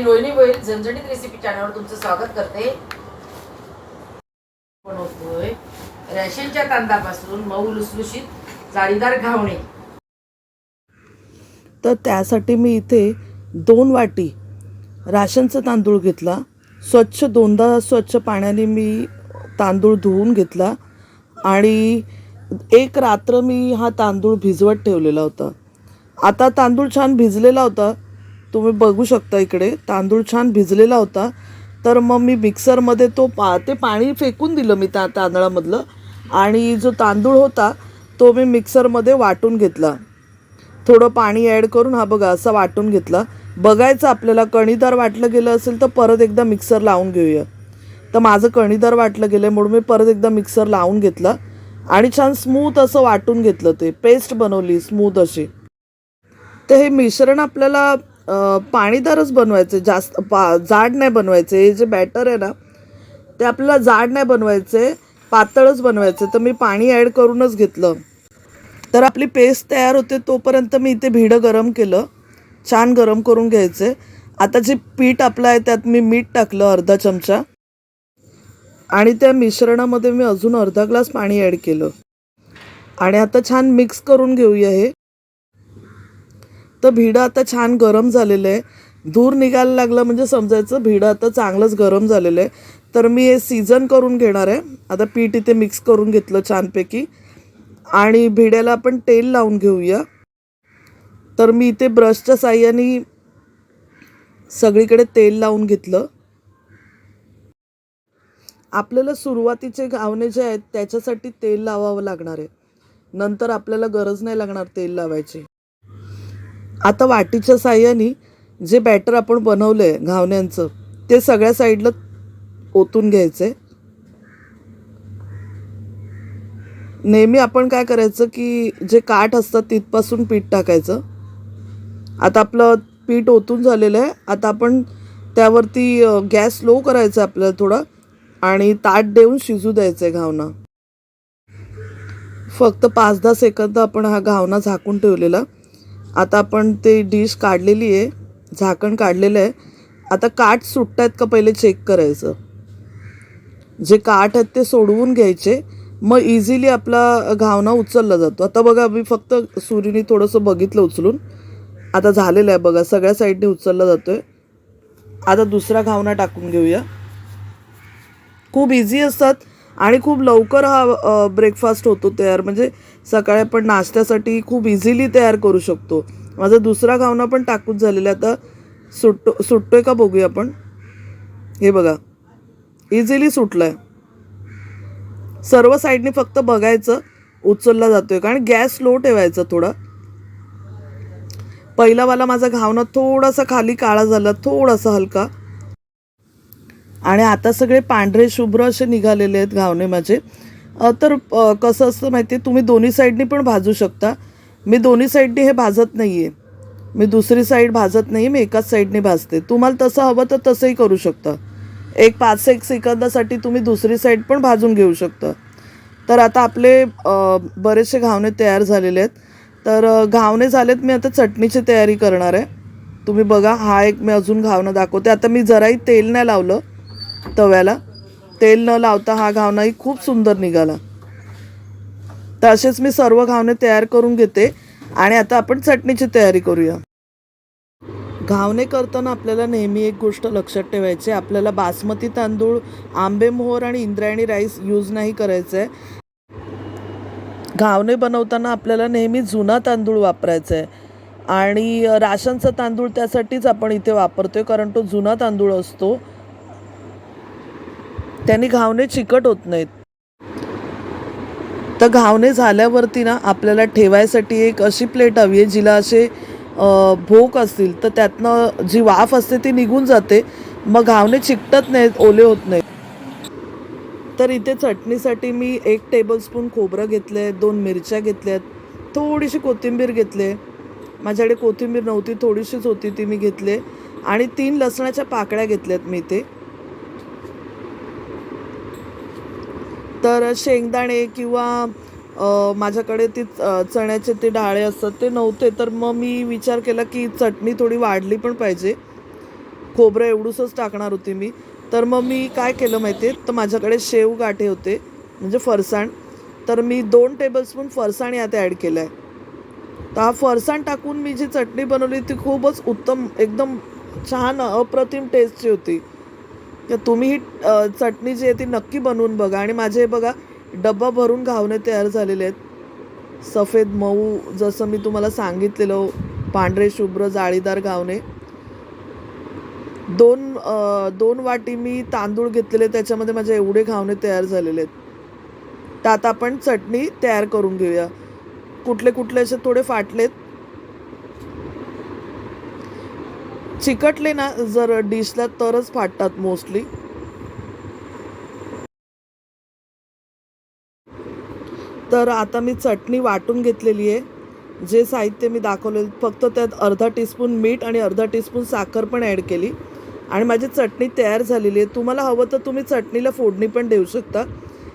मी रोहिणी गोयल झणझणीत रेसिपी चॅनलवर तुमचं स्वागत करते. बनवतोय रॅशनच्या तांदळापासून मऊ लुसलुशीत जाळीदार घावणे. तर त्यासाठी मी इथे दोन वाटी राशनचा तांदूळ घेतला. स्वच्छ दोनदा स्वच्छ पाण्याने मी तांदूळ धुवून घेतला. आणि एक रात्र मी हा तांदूळ भिजवत ठेवलेला होता. आता तांदूळ छान भिजलेला होता. तुम्ही बघू शकता इकडे. तांदूळ छान भिजलेला होता. तर मग मी मिक्सरमध्ये तो पा ते पाणी फेकून दिलं मी त्या तांदळामधलं. आणि जो तांदूळ होता तो मी मिक्सरमध्ये वाटून घेतला. थोडं पाणी ॲड करून हा बघा असा वाटून घेतला. बघायचं आपल्याला कणीदार वाटलं गेलं असेल तर परत एकदा मिक्सर लावून घेऊया. तर माझं कणीदार वाटलं गेलं म्हणून मी परत एकदा मिक्सर लावून घेतला. आणि छान स्मूथ असं वाटून घेतलं ते. पेस्ट बनवली स्मूथ अशी. तर हे मिश्रण आपल्याला पाणीदारच बनवायचे जास्त पा जाड नाही बनवायचे. हे जे बॅटर आहे ना ते आपल्याला जाड नाही बनवायचे पातळच बनवायचे. तर मी पाणी ॲड करूनच घेतलं. तर आपली पेस्ट तयार होते तोपर्यंत मी इथे भिडं गरम केलं. छान गरम करून घ्यायचे. आता जे पीठ आपलं आहे त्यात मी मीठ टाकलं अर्धा चमचा. आणि त्या मिश्रणामध्ये मी अजून अर्धा ग्लास पाणी ॲड केलं. आणि आता छान मिक्स करून घेऊया हे. तर भिडं आता छान गरम झालेलं आहे. धूर निघायला लागलं म्हणजे समजायचं भिडं आता चांगलंच गरम झालेलं आहे. तर मी हे सीझन करून घेणार आहे. आता पीठ इथे मिक्स करून घेतलं छानपैकी. आणि भिड्याला आपण तेल लावून घेऊया. तर मी इथे ब्रशच्या साह्याने सगळीकडे तेल लावून घेतलं. आपल्याला सुरुवातीचे घावणे जे आहेत त्याच्यासाठी तेल लावावं लागणार आहे. नंतर आपल्याला गरज नाही लागणार तेल लावायची. आता वाटीच्या साह्याने जे बॅटर आपण बनवलं आहे घावण्यांचं ते सगळ्या साईडला ओतून घ्यायचं आहे नेहमी आपण काय करायचं की जे काठ असतात तिथपासून पीठ टाकायचं. आता आपलं पीठ ओतून झालेलं आहे. आता आपण त्यावरती गॅस लो करायचा आपल्याला थोडा आणि ताट देऊन शिजू द्यायचं आहे घावना फक्त पाच दहा सेकंद आपण हा घावना झाकून ठेवलेला. आता आपण ते डिश काढलेली आहे झाकण काढलेलं आहे. आता काठ सुटत आहेत का पहिले चेक करायचं? जे काठ आहेत ते सोडवून घ्यायचे मग इझिली आपला घावना उचलला जातो. आता बघा मी फक्त सुरीने थोडंसं बघितलं उचलून. आता झालेलं आहे बघा सगळ्या साईडने उचलला जातो आहे आता दुसरा घावना टाकून घेऊया. खूप इझी असतात आणि खूप लवकर हा ब्रेकफास्ट होतो तयार. म्हणजे सकाळी आपण नाश्त्यासाठी खूप इझिली तयार करू शकतो. माझा दुसरा घावना पण टाकूच झालेला आहे. आता सुटतो सुटतोय का बघूया आपण. हे बघा. इझिली सुटलाय. सर्व साईडने फक्त बघायचं उचलला जातोय. कारण गॅस लो ठेवायचा थोडा. पहिलावाला माझा घावना थोडासा खाली काळा झाला थोडासा हलका. आणि आता सगळे पांढरे शुभ्र असे निघालेले आहेत घावणे माझे. तर कसं असतं माहिती आहे तुम्ही दोन्ही साईडनी पण भाजू शकता. मी दोन्ही साईडनी हे भाजत नाही आहे मी दुसरी साईड भाजत नाही मी एकाच साईडने भाजते. तुम्हाला तसं हवं तर तसंही करू शकता. एक पाच एक सेकंदासाठी तुम्ही दुसरी साईड पण भाजून घेऊ शकता. तर आता आपले बरेचसे घावणे तयार झालेले आहेत. तर घावणे झालेत मी आता चटणीची तयारी करणार आहे. तुम्ही बघा हा एक मी अजून घावणं दाखवते. आता मी जराही तेल नाही लावलं तव्याला. तेल न लावता हा घावनाही खूप सुंदर निघाला. तर असेच मी सर्व घावणे तयार करून घेते आणि आता आपण चटणीची तयारी करूया. घावणे करताना आपल्याला नेहमी एक गोष्ट लक्षात ठेवायची आहे. आपल्याला बासमती तांदूळ आंबेमोहर आणि इंद्रायणी राईस यूज नाही करायचं आहे घावणे बनवताना आपल्याला नेहमी जुना तांदूळ वापरायचा आहे आणि राशनचा तांदूळ त्यासाठीच आपण इथे वापरतोय कारण तो जुना तांदूळ असतो. त्यांनी घावणे चिकट होत नाहीत. तर घावणे झाल्यावरती ना आपल्याला ठेवायसाठी एक अशी प्लेट हवी आहे जिला असे भोक असतील तर त्यातनं जी वाफ असते ती निघून जाते. मग घावणे चिकटत नाहीत ओले होत नाहीत. तर इथे चटणीसाठी मी एक टेबलस्पून खोबरं घेतलं आहे दोन मिरच्या घेतल्या आहेत थोडीशी कोथिंबीर घेतली माझ्याकडे कोथिंबीर नव्हती थोडीशीच होती ती मी घेतली आणि तीन लसणाच्या पाकळ्या घेतल्यात मी इथे. तर शेंगदाणे किंवा माझ्याकडे ती चण्याचे ते डाळे असतात ते नव्हते. तर मग मी विचार केला की चटणी थोडी वाढली पण पाहिजे. खोबरं एवढूसच टाकणार होती मी. तर मग मी काय केलं माहिती आहे? तर माझ्याकडे शेव गाठे होते म्हणजे फरसाण. तर मी दोन टेबलस्पून फरसाण यात ॲड केलं आहे तर हा फरसाण टाकून मी जी चटणी बनवली ती खूपच उत्तम एकदम छान अप्रतिम टेस्टची होती. तर तुम्ही ही चटणी जी आहे ती नक्की बनवून बघा. आणि माझे बघा डब्बा भरून घावणे तयार झालेले आहेत. सफेद मऊ जसं मी तुम्हाला सांगितलेलं पांढरे शुभ्र जाळीदार घावणे. दोन दोन वाटी मी तांदूळ घेतलेले त्याच्यामध्ये माझे एवढे घावणे तयार झालेले आहेत. तर आता आपण चटणी तयार करून घेऊया. कुठले कुठले असे थोडे फाटलेत. चिकटले ना जर डिशला तरच फाटतात मोस्टली. तर आता मी चटणी वाटून घेतलेली आहे. जे साहित्य मी दाखवले फक्त त्यात अर्धा टीस्पून मीठ आणि अर्धा टीस्पून साखर पण ॲड केली. आणि माझी चटणी तयार झालेली आहे. तुम्हाला हवं तर तुम्ही चटणीला फोडणी पण देऊ शकता.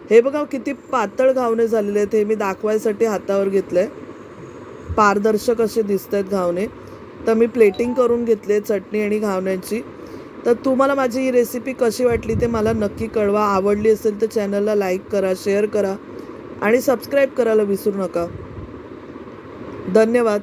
हे बघा किती पातळ घावणे झालेले आहेत. हे मी दाखवायसाठी हातावर घेतलं आहे पारदर्शक असे दिसत आहेत घावणे. तर मी प्लेटिंग करून घेतली आहे चटणी आणि घावण्याची. तर तुम्हाला माझी ही रेसिपी कशी वाटली ते मला नक्की कळवा. आवडली असेल तर चॅनलला लाईक करा शेअर करा आणि सबस्क्राईब करायला विसरू नका. धन्यवाद.